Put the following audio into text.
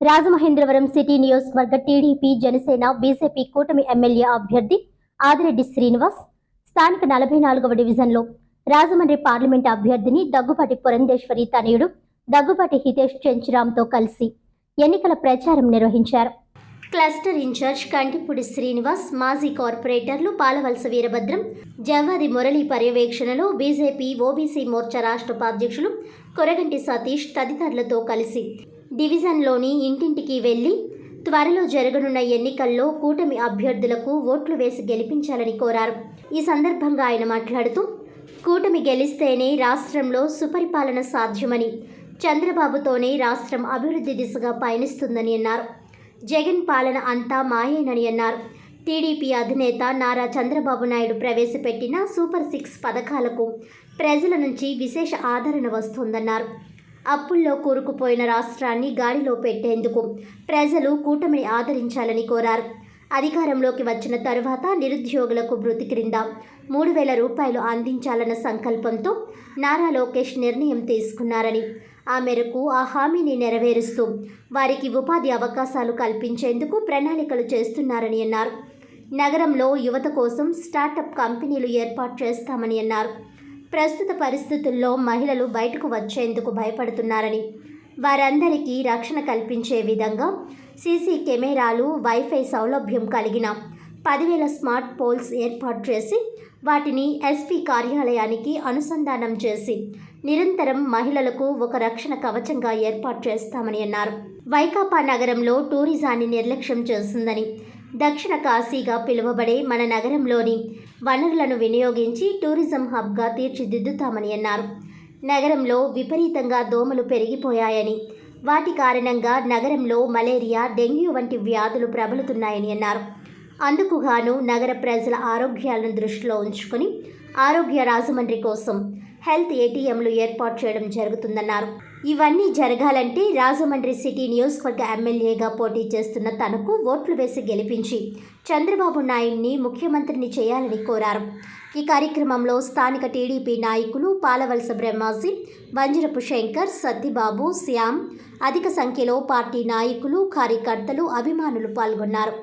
Rajamahendravaram city నియోజకవర్గ TDP Janasena BJP కూటమి MLA అభ్యర్థి ఆదిరెడ్డి శ్రీనివాస్ స్థానిక నలభై నాలుగవ డివిజన్లో రాజమండ్రి పార్లమెంట్ అభ్యర్థిని దగ్గుపాటి పురంధేశ్వరి తనయుడు దగ్గుపాటి హితేష్ చెంచురామ్తో కలిసి ఎన్నికల ప్రచారం నిర్వహించారు. క్లస్టర్ ఇన్ఛార్జ్ కంటిపూడి శ్రీనివాస్ మాజీ కార్పొరేటర్లు పాలవలస వీరభద్రం జవ్వాది మురళి పర్యవేక్షణలో బీజేపీ ఓబీసీ మోర్చా రాష్ట్ర ఉపాధ్యక్షులు కొరగంటి సతీష్ తదితరులతో కలిసి డివిజన్లోని ఇంటింటికి వెళ్ళి త్వరలో జరగనున్న ఎన్నికల్లో కూటమి అభ్యర్థులకు ఓట్లు వేసి గెలిపించాలని కోరారు. ఈ సందర్భంగా ఆయన మాట్లాడుతూ కూటమి గెలిస్తేనే రాష్ట్రంలో సుపరిపాలన సాధ్యమని చంద్రబాబుతోనే రాష్ట్రం అభివృద్ధి దిశగా పయనిస్తుందని అన్నారు. జగన్ పాలన అంతా మాయేనని అన్నారు. టీడీపీ అధినేత నారా చంద్రబాబు నాయుడు ప్రవేశపెట్టిన సూపర్ సిక్స్ పథకాలకు ప్రజల నుంచి విశేష ఆదరణ వస్తోందన్నారు. అప్పుల్లో కూరుకుపోయిన రాష్ట్రాన్ని గాడిలో పెట్టేందుకు ప్రజలు కూటమిని ఆదరించాలని కోరారు. అధికారంలోకి వచ్చిన తరువాత నిరుద్యోగులకు వృత్తి క్రింద మూడు వేల రూపాయలు అందించాలన్న సంకల్పంతో నారా లోకేష్ నిర్ణయం తీసుకున్నారని ఆ మేరకు ఆ హామీని నెరవేరుస్తూ వారికి ఉపాధి అవకాశాలు కల్పించేందుకు ప్రణాళికలు చేస్తున్నారని అన్నారు. నగరంలో యువత కోసం స్టార్టప్ కంపెనీలు ఏర్పాటు చేస్తామని అన్నారు. ప్రస్తుత పరిస్థితుల్లో మహిళలు బయటకు వచ్చేందుకు భయపడుతున్నారని వారందరికీ రక్షణ కల్పించే విధంగా సీసీ కెమెరాలు వైఫై సౌలభ్యం కలిగిన పదివేల స్మార్ట్ పోల్స్ ఏర్పాటు చేసి వాటిని ఎస్పీ కార్యాలయానికి అనుసంధానం చేసి నిరంతరం మహిళలకు ఒక రక్షణ కవచంగా ఏర్పాటు చేస్తామని అన్నారు. వైకాపా నగరంలో టూరిజాన్ని నిర్లక్ష్యం చేస్తుందని దక్షిణ కాశీగా పిలువబడే మన నగరంలోని వనరులను వినియోగించి టూరిజం హబ్గా తీర్చిదిద్దుతామని అన్నారు. నగరంలో విపరీతంగా దోమలు పెరిగిపోయాయని వాటి కారణంగా నగరంలో మలేరియా డెంగ్యూ వంటి వ్యాధులు ప్రబలుతున్నాయని అన్నారు. అందుకుగాను నగర ప్రజల ఆరోగ్యాలను దృష్టిలో ఉంచుకొని ఆరోగ్య రాజమండ్రి కోసం హెల్త్ ఏటీఎంలు ఏర్పాటు చేయడం జరుగుతుందన్నారు. ఇవన్నీ జరగాలంటే రాజమండ్రి సిటీ నియోజకవర్గ ఎమ్మెల్యేగా పోటీ చేస్తున్న తనకు ఓట్లు వేసి గెలిపించి చంద్రబాబు నాయుడిని ముఖ్యమంత్రిని చేయాలని కోరారు. ఈ కార్యక్రమంలో స్థానిక టీడీపీ నాయకులు పాలవలస బ్రహ్మాజీ బంజరపు శంకర్ సత్తిబాబు శ్యామ్ అధిక సంఖ్యలో పార్టీ నాయకులు కార్యకర్తలు అభిమానులు పాల్గొన్నారు.